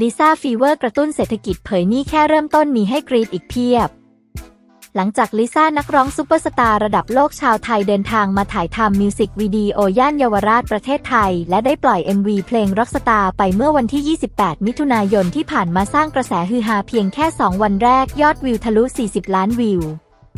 ลิซ่าฟีเวอร์กระตุ้นเศรษฐกิจเผยนี่แค่เริ่มต้นมีให้กรีดอีกเพียบ หลังจากลิซ่านักร้องซุปเปอร์สตาร์ระดับโลกชาวไทยเดินทางมาถ่ายทำมิวสิกวิดีโอย่านเยาวราชประเทศไทย และได้ปล่อย MV เพลง Rockstar ไปเมื่อวันที่ 28 มิถุนายนที่ผ่านมาสร้างกระแสฮือฮาเพียงแค่ 2 วันแรกยอดวิวทะลุ 40 ล้านวิว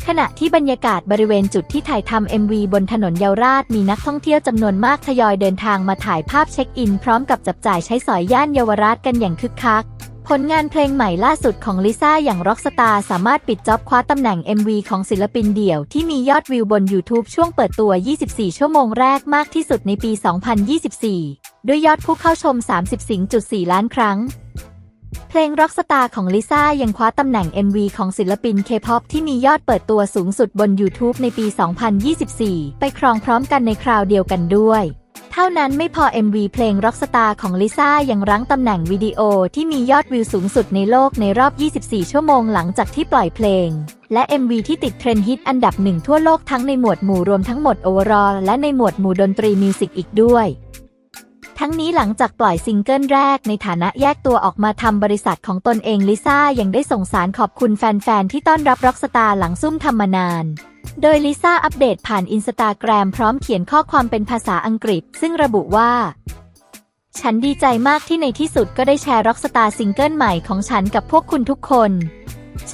ขณะที่บรรยากาศบริเวณจุดที่ถ่ายทำ MV บนถนนเยาวราชมีนักท่องเที่ยวจำนวนมากทยอยเดินทางมาถ่ายภาพเช็คอิน พร้อมกับจับจ่ายใช้สอยย่านเยาวราชกันอย่างคึกคัก ผลงานเพลงใหม่ล่าสุดของลิซ่าอย่าง Rockstar สามารถปิดจ็อบคว้าตำแหน่ง MV ของศิลปินเดี่ยวที่มียอดวิวบน YouTube ช่วงเปิดตัว 24 ชั่วโมงแรกมากที่สุดในปี 2024 ด้วยยอดผู้เข้าชม30.4ล้านครั้ง เพลง Rockstar ของลิซ่ายังคว้าตำแหน่ง MV ของศิลปิน K-POP ที่มียอดเปิดตัวสูงสุดบน YouTube ในปี 2024 ไปครองพร้อมกันในคราวเดียวกันด้วย เท่านั้นไม่พอ MV เพลง Rockstar ของลิซ่ายังรั้งตำแหน่งวิดีโอที่มียอดวิวสูงสุดในโลกในรอบ 24 ชั่วโมงหลังจากที่ปล่อยเพลง และ MV ที่ติดเทรนด์ฮิตอันดับหนึ่งทั่วโลกทั้งในหมวดหมู่รวมทั้งหมดโอเวอร์อและในหมวดหมู่ดนตรีมิวสิกอีกด้วย ทั้งนี้หลังจากปล่อยซิงเกิลแรกในฐานะแยกตัวออกมาทำบริษัทของตนเองลิซ่ายังได้ส่งสารขอบคุณแฟน ๆ ที่ต้อนรับร็อกสตาร์หลังซุ่มทำมานาน โดยลิซ่าอัปเดตผ่านอินสตาแกรมพร้อมเขียนข้อความเป็นภาษาอังกฤษ ซึ่งระบุว่า ฉันดีใจมากที่ในที่สุดก็ได้แชร์ร็อกสตาร์ซิงเกิลใหม่ของฉันกับพวกคุณทุกคน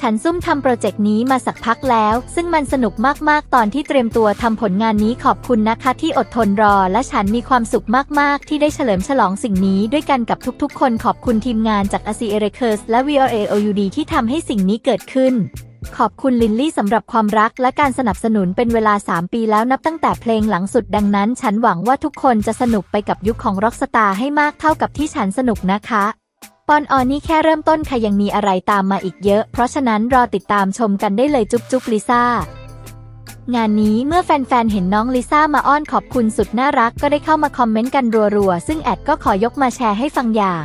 ฉันซุ่มทำโปรเจกต์นี้มาสักพักแล้ว ซึ่งมันสนุกมากๆ ตอนที่เตรียมตัวทำผลงานนี้ขอบคุณนะคะ ที่อดทนรอ และฉันมีความสุขมากๆ ที่ได้เฉลิมฉลองสิ่งนี้ด้วยกันกับทุกๆ คนขอบคุณทีมงานจาก a c e r e c u r s และ VOA OUD ที่ทำให้สิ่งนี้เกิดขึ้น ขอบคุณลินลี่สำหรับความรักและการสนับสนุนเป็นเวลา 3 ปีแล้วนับตั้งแต่เพลงหลังสุดดังนั้น ฉันหวังว่าทุกคนจะสนุกไปกับยุคของร็อกสตาร์ให้มากเท่ากับที่ฉันสนุกนะคะ ปอนออนนี่แค่เริ่มต้นค่ะยังมีอะไรตามมาอีกเยอะ เพราะฉะนั้นรอติดตามชมกันได้เลยจุ๊บจุ๊บลิซ่างานนี้เมื่อแฟนๆ เห็นน้องลิซ่ามาอ้อนขอบคุณสุดน่ารักก็ได้เข้ามาคอมเมนต์กันรัวๆ ซึ่งแอดก็ขอยกมาแชร์ให้ฟังอย่าง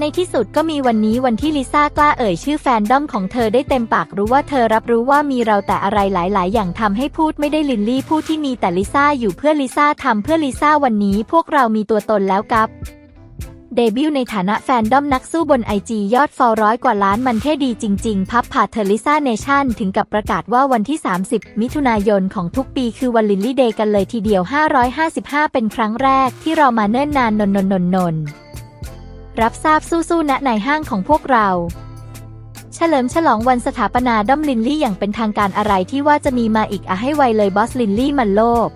ในที่สุดก็มีวันนี้วันที่ลิซ่ากล้าเอ่ยชื่อแฟนด้อมของเธอได้เต็มปากรู้ว่าเธอรับรู้ว่ามีเราแต่อะไรหลาย ๆ อย่างทำให้พูดไม่ได้ลินลี่พูดที่มีแต่ลิซ่าอยู่เพื่อลิซ่าทำเพื่อลิซ่าวันนี้พวกเรามีตัวตนแล้วกับ เดบิวต์ในฐานะแฟนด้อมนักสู้บนไอจียอดฟอลร้อยกว่าล้านมันเท่ดีจริง ๆ พับผ่าเทอร์ลิซ่าเนชั่นถึงกับประกาศว่าวันที่ 30 มิถุนายนของทุกปีคือวันลินลี่เดย์กันเลยทีเดียว 555 เป็นครั้งแรกที่เรามาเนิ่นนานนนนนนนรับทราบสู้ๆณในห้างของพวกเราเฉลิมฉลองวันสถาปนาด้อมลินลี่อย่างเป็นทางการอะไรที่ว่าจะมีมาอีกอะให้ไวเลยบอสลินลี่มันโลภ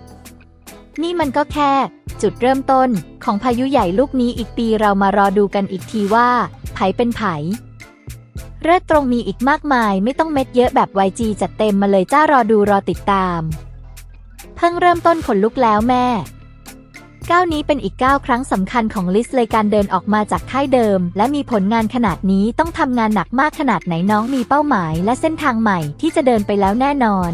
นี่มันก็แค่ จุดเริ่มต้นของพายุใหญ่ลูกนี้อีกปีเรามารอดูกันอีกทีว่า ไผเป็นไผเลือดตรงมีอีกมากมายไม่ต้องเม็ดเยอะแบบ YG จัดเต็มมาเลยจ้ารอดูรอติดตาม เพิ่งเริ่มต้นขนลุกแล้วแม่ก้าวนี้เป็นอีกก้าวครั้งสำคัญของลิสเลยการเดินออกมาจากค่ายเดิม และมีผลงานขนาดนี้ต้องทำงานหนักมากขนาดไหนน้องมีเป้าหมายและเส้นทางใหม่ที่จะเดินไปแล้วแน่นอน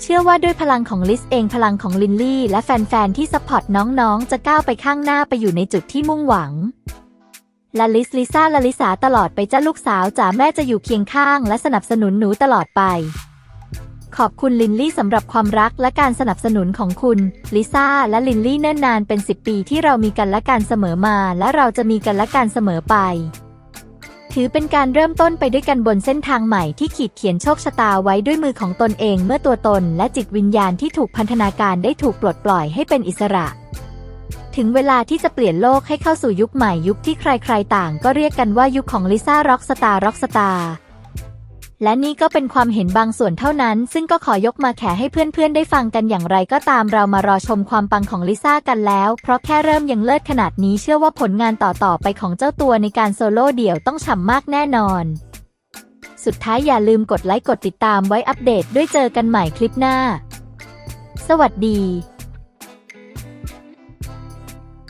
เชื่อว่าด้วยพลังของลิสเองพลังของลินลี่ และแฟน ๆ ที่ซัพพอร์ตน้องๆ จะก้าวไปข้างหน้าไปอยู่ในจุดที่มุ่งหวังลาลิสลิซ่าลาลิสาตลอดไปจ้าลูกสาวจ๋าแม่จะอยู่เคียงข้าง และสนับสนุนหนูตลอดไป ขอบคุณลินลี่สำหรับความรักและการสนับสนุนของคุณ ลิซ่าและลินลี่เนิ่นนานเป็น 10 ปีที่เรามีกันและกันเสมอมา และเราจะมีกันและกันเสมอไป ถือเป็นการเริ่มต้นไปด้วยกันบนเส้นทางใหม่ที่ขีดเขียนโชคชะตาไว้ด้วยมือของตนเอง เมื่อตัวตนและจิตวิญญาณที่ถูกพันธนาการได้ถูกปลดปล่อยให้เป็นอิสระ ถึงเวลาที่จะเปลี่ยนโลกให้เข้าสู่ยุคใหม่ยุคที่ใครๆต่างก็เรียกกันว่ายุคของลิซ่าร็อกสตาร์ร็อกสตาร์ และนี่ก็เป็นความเห็นบางส่วนเท่านั้น ซึ่งก็ขอยกมาแขให้เพื่อนๆ ได้ฟังกันอย่างไรก็ตามเรามารอชมความปังของลิซ่ากันแล้ว เพราะแค่เริ่มยังเลิศขนาดนี้เชื่อว่าผลงานต่อๆ ไปของเจ้าตัวในการโซโล่เดี่ยวต้องฉ่ำมากแน่นอน สุดท้ายอย่าลืมกดไลค์กดติดตามไว้อัปเดตด้วยเจอกันใหม่คลิปหน้า สวัสดี